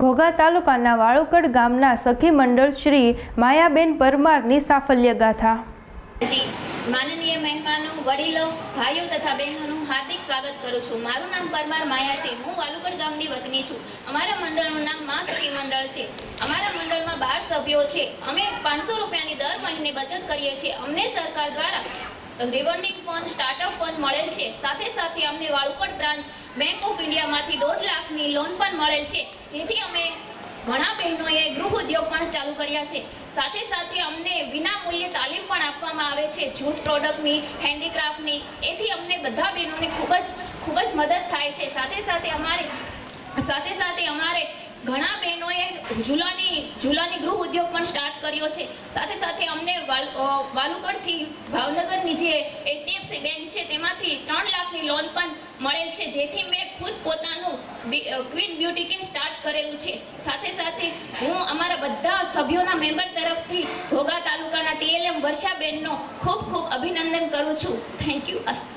ઘોઘા તાલુકાના વાળુકડ ગામના સખી મંડળ શ્રી માયાબેન પરમારની સાફલ્ય ગાથા માનનીય મહેમાનો, વડીલો, ભાઈઓ તથા બહેનોનું હાર્દિક સ્વાગત કરું છું. મારું નામ પરમાર માયા છે. હું વાલુકડ ગામની વતની છું. અમારા મંડળનું નામ મા સખી મંડળ છે. અમારા મંડળમાં બાર સભ્યો છે. અમે પાંચસો રૂપિયાની દર મહિને બચત કરીએ છીએ. અમને સરકાર દ્વારા રિવોન્ડિંગ ફંડ સ્ટાર્ટઅપ ફંડ મળેલ છે. સાથે સાથે અમને વાળુકડ બ્રાન્ચ બેંક ઓફ ઇન્ડિયામાંથી દોઢ લાખની લોન પણ મળેલ છે. જેથી અમે ઘણા બહેનોએ ગૃહ ઉદ્યોગ પણ ચાલુ કર્યા છે. સાથે સાથે અમને વિના મૂલ્યે તાલીમ પણ આપવામાં આવે છે. જૂથ પ્રોડક્ટની હેન્ડીક્રાફ્ટની એથી અમને બધા બહેનોને ખૂબ જ ખૂબ જ મદદ થાય છે. સાથે સાથે અમારે, સાથે સાથે અમારે ઘણા બહેનોએ ઝૂલાની ઝૂલાની ગૃહ ઉદ્યોગ પણ સ્ટાર્ટ કર્યો છે. સાથે સાથે અમને વાલ- વાલુકડથી ભાવનગરની જે એચડીએફસી બેંક છે, તેમાંથી ત્રણ લાખની લોન પણ મળેલ છે, જેથી મેં ખુદ પોતાનું ક્વીન બ્યુટી કિટ સ્ટાર્ટ કરેલું છે. સાથે સાથે હું અમારા બધા સભ્યોના મેમ્બર તરફથી ઘોઘા તાલુકાના ટીએલએમ વર્ષાબેનનો ખૂબ ખૂબ અભિનંદન કરું છું. થેન્ક યુ અસ્તુ